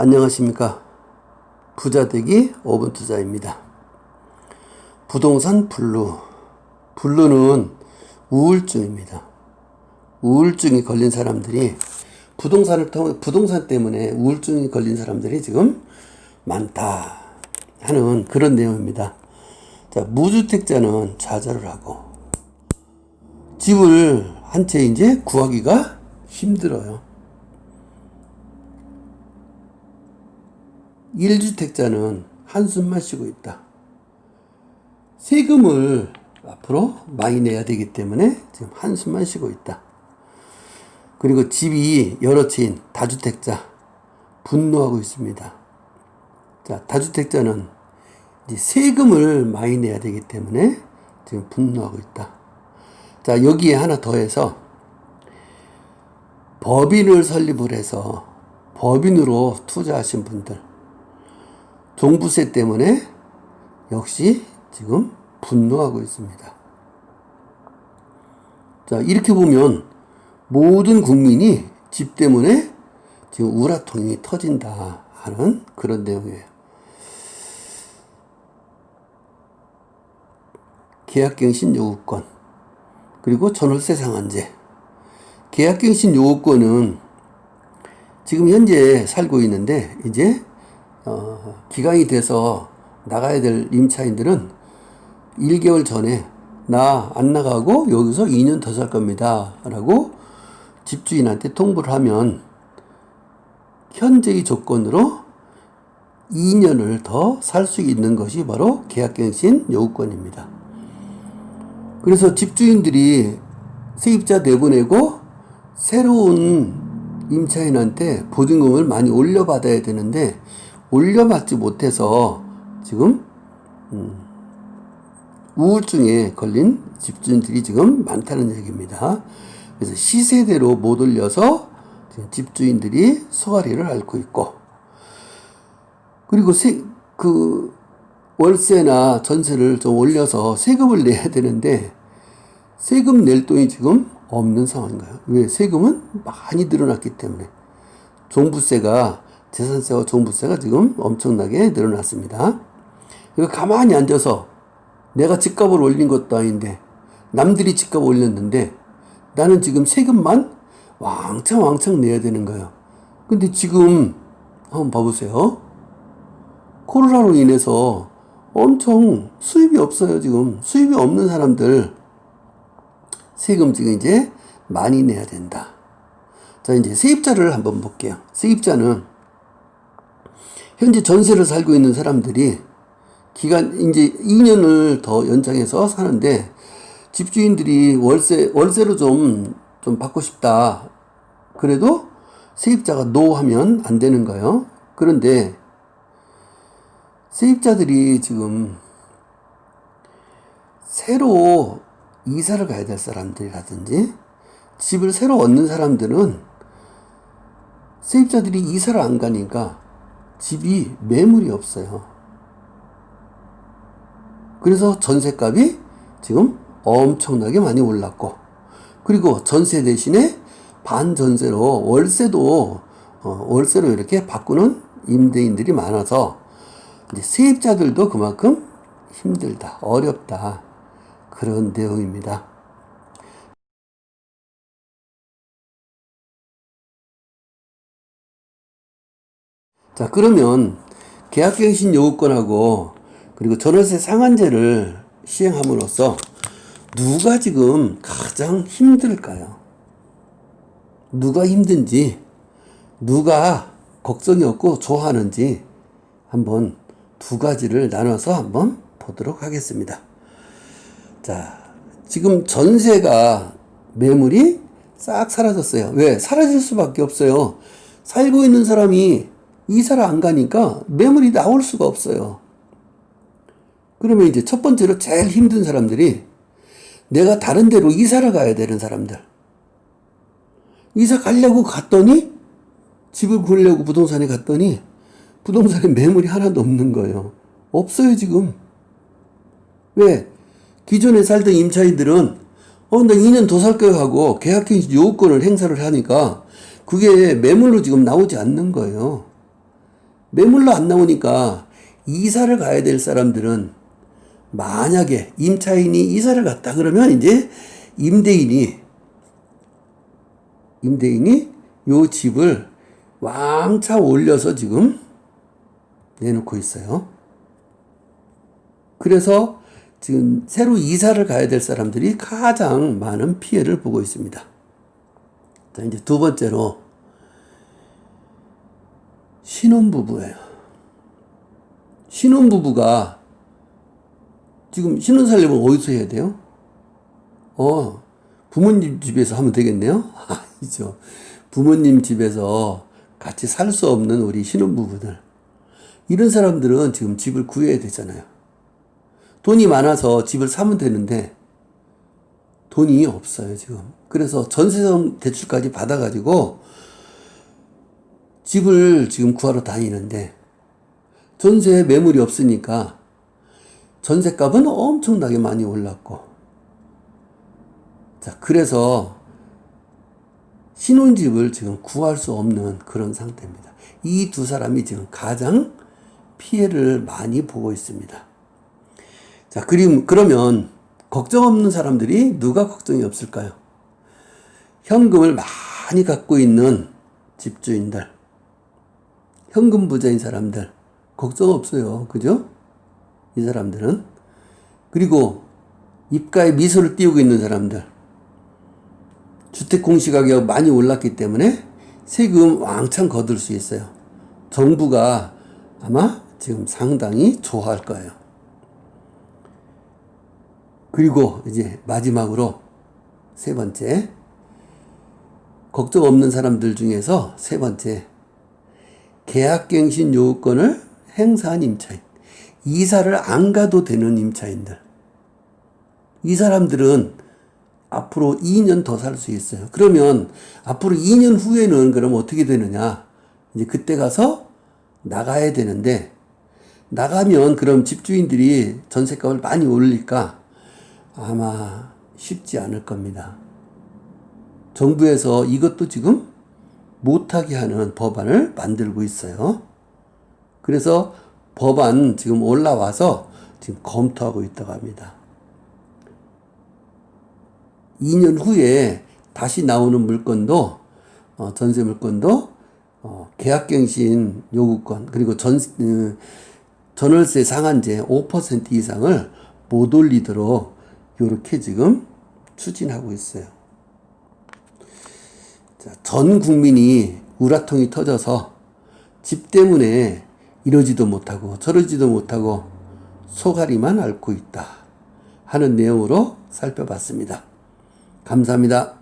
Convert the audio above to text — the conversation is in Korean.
안녕하십니까. 부자되기 5분 투자입니다. 부동산 블루. 블루는 우울증입니다. 우울증이 걸린 사람들이 부동산을 통해, 부동산 때문에 우울증이 걸린 사람들이 지금 많다 하는 그런 내용입니다. 자, 무주택자는 좌절을 하고 집을 한 채 이제 구하기가 힘들어요. 1주택자는 한숨만 쉬고 있다. 세금을 앞으로 많이 내야 되기 때문에 지금 한숨만 쉬고 있다. 그리고 집이 여러 채인 다주택자 분노하고 있습니다. 자, 다주택자는 세금을 많이 내야 되기 때문에 지금 분노하고 있다. 자, 여기에 하나 더해서 법인을 설립을 해서 법인으로 투자하신 분들 종부세 때문에 역시 지금 분노하고 있습니다. 자, 이렇게 보면 모든 국민이 집 때문에 지금 우라통이 터진다 하는 그런 내용이에요. 계약갱신 요구권 그리고 전월세 상한제 계약갱신 요구권은 지금 현재 살고 있는데 이제 어, 기간이 돼서 나가야 될 임차인들은 1개월 전에 나 안 나가고 여기서 2년 더 살 겁니다. 라고 집주인한테 통보를 하면 현재의 조건으로 2년을 더 살 수 있는 것이 바로 계약갱신 요구권입니다. 그래서 집주인들이 세입자 내보내고 새로운 임차인한테 보증금을 많이 올려받아야 되는데 올려받지 못해서 지금 음, 우울증에 걸린 집주인들이 지금 많다는 얘기입니다. 그래서 시세대로 못 올려서 집주인들이 소가리를 앓고 있고 그리고 세, 그 월세나 전세를 좀 올려서 세금을 내야 되는데 세금 낼 돈이 지금 없는 상황인가요? 왜? 세금은 많이 늘어났기 때문에 종부세가 재산세와 종부세가 지금 엄청나게 늘어났습니다. 이거 가만히 앉아서 내가 집값을 올린 것도 아닌데 남들이 집값 올렸는데 나는 지금 세금만 왕창 왕창 내야 되는 거예요. 근데 지금 한번 봐보세요. 코로나로 인해서 엄청 수입이 없어요, 지금. 수입이 없는 사람들 세금 지금 이제 많이 내야 된다. 자, 이제 세입자를 한번 볼게요. 세입자는 현재 전세를 살고 있는 사람들이 기간 이제 2년을 더 연장해서 사는데 집주인들이 월세 월세로 좀좀 받고 싶다. 그래도 세입자가 노 하면 안 되는 거예요. 그런데 세입자들이 지금 새로 이사를 가야 될 사람들이라든지 집을 새로 얻는 사람들은 세입자들이 이사를 안 가니까 집이 매물이 없어요. 그래서 전세값이 지금 엄청나게 많이 올랐고, 그리고 전세 대신에 반전세로 월세도, 어, 월세로 이렇게 바꾸는 임대인들이 많아서, 이제 세입자들도 그만큼 힘들다, 어렵다. 그런 내용입니다. 자, 그러면 계약갱신 요구권하고 그리고 전월세 상한제를 시행함으로써 누가 지금 가장 힘들까요? 누가 힘든지, 누가 걱정이 없고 좋아하는지 한번 두 가지를 나눠서 한번 보도록 하겠습니다. 자, 지금 전세가 매물이 싹 사라졌어요. 왜? 사라질 수밖에 없어요. 살고 있는 사람이 이사를 안 가니까 매물이 나올 수가 없어요. 그러면 이제 첫 번째로 제일 힘든 사람들이 내가 다른 데로 이사를 가야 되는 사람들. 이사 가려고 갔더니 집을 구하려고 부동산에 갔더니 부동산에 매물이 하나도 없는 거예요. 없어요, 지금. 왜? 기존에 살던 임차인들은 어, 나 2년 더 살 거야 하고 계약갱신 요건을 행사를 하니까 그게 매물로 지금 나오지 않는 거예요. 매물로 안 나오니까 이사를 가야 될 사람들은 만약에 임차인이 이사를 갔다 그러면 이제 임대인이 임대인이 요 집을 왕창 올려서 지금 내놓고 있어요. 그래서 지금 새로 이사를 가야 될 사람들이 가장 많은 피해를 보고 있습니다. 자, 이제 두 번째로 신혼부부예요. 신혼부부가 지금 신혼살림을 어디서 해야 돼요? 어, 부모님 집에서 하면 되겠네요? 아니죠. 부모님 집에서 같이 살 수 없는 우리 신혼부부들. 이런 사람들은 지금 집을 구해야 되잖아요. 돈이 많아서 집을 사면 되는데 돈이 없어요, 지금. 그래서 전세금 대출까지 받아가지고 집을 지금 구하러 다니는데 전세 매물이 없으니까 전세값은 엄청나게 많이 올랐고 자, 그래서 신혼집을 지금 구할 수 없는 그런 상태입니다. 이 두 사람이 지금 가장 피해를 많이 보고 있습니다. 자, 그림, 그러면 걱정 없는 사람들이 누가 걱정이 없을까요? 현금을 많이 갖고 있는 집주인들, 현금 부자인 사람들, 걱정 없어요. 그죠? 이 사람들은. 그리고 입가에 미소를 띄우고 있는 사람들, 주택 공시가격 많이 올랐기 때문에 세금 왕창 거둘 수 있어요. 정부가 아마 지금 상당히 좋아할 거예요. 그리고 이제 마지막으로 세 번째, 걱정 없는 사람들 중에서 세 번째, 계약갱신 요건을 행사한 임차인. 이사를 안 가도 되는 임차인들. 이 사람들은 앞으로 2년 더 살 수 있어요. 그러면 앞으로 2년 후에는 그럼 어떻게 되느냐? 이제 그때 가서 나가야 되는데 나가면 그럼 집주인들이 전세값을 많이 올릴까? 아마 쉽지 않을 겁니다. 정부에서 이것도 지금 못하게 하는 법안을 만들고 있어요. 그래서 법안 지금 올라와서 지금 검토하고 있다고 합니다. 2년 후에 다시 나오는 물건도 어, 전세 물건도 어, 계약갱신 요구권 그리고 전 어, 전월세 상한제 5% 이상을 못 올리도록 이렇게 지금 추진하고 있어요. 자, 전 국민이 우라통이 터져서 집 때문에 이러지도 못하고 저러지도 못하고 소가리만 앓고 있다 하는 내용으로 살펴봤습니다. 감사합니다.